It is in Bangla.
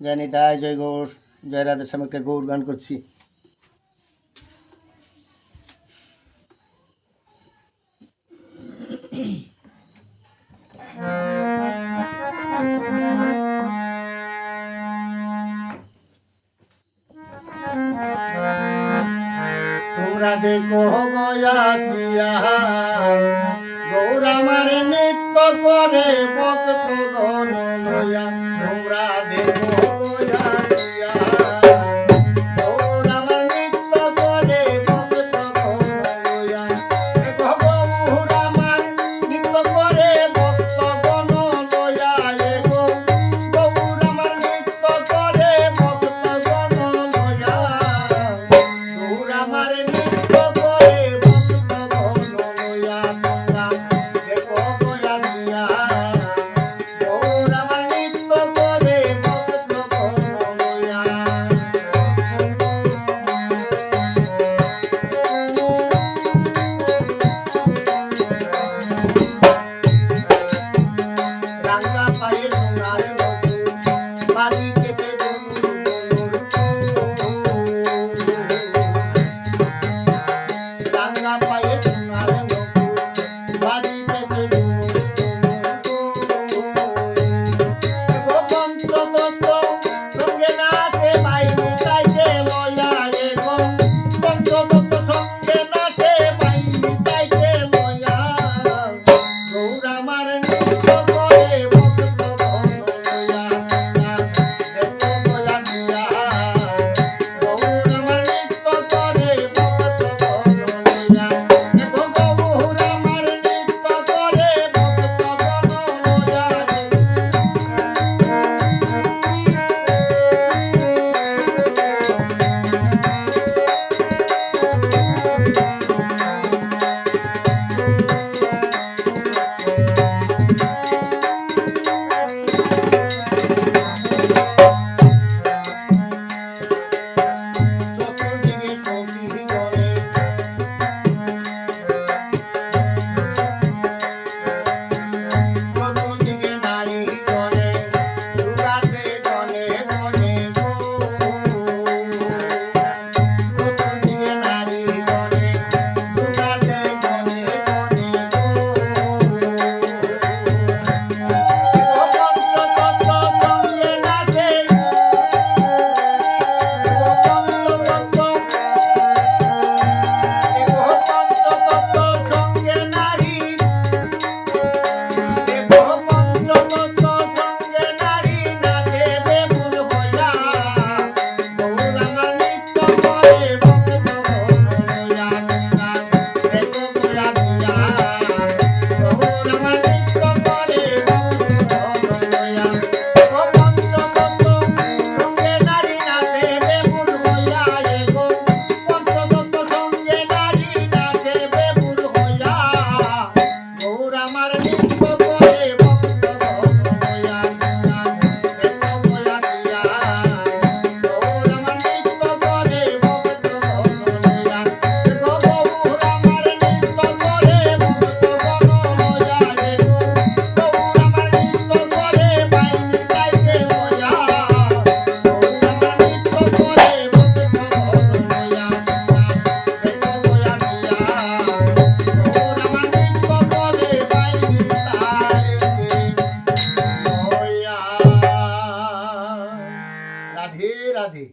জানি দায় জয় গৌর, জয় রাধা স্বামীকে গৌর গান করছি। তোমরা দেখো গয়াসিয়া গৌরামার নৃত্য করে ভক্ত গণ লয়া তোমরা দেখো বোঝায় রাধে রাধে।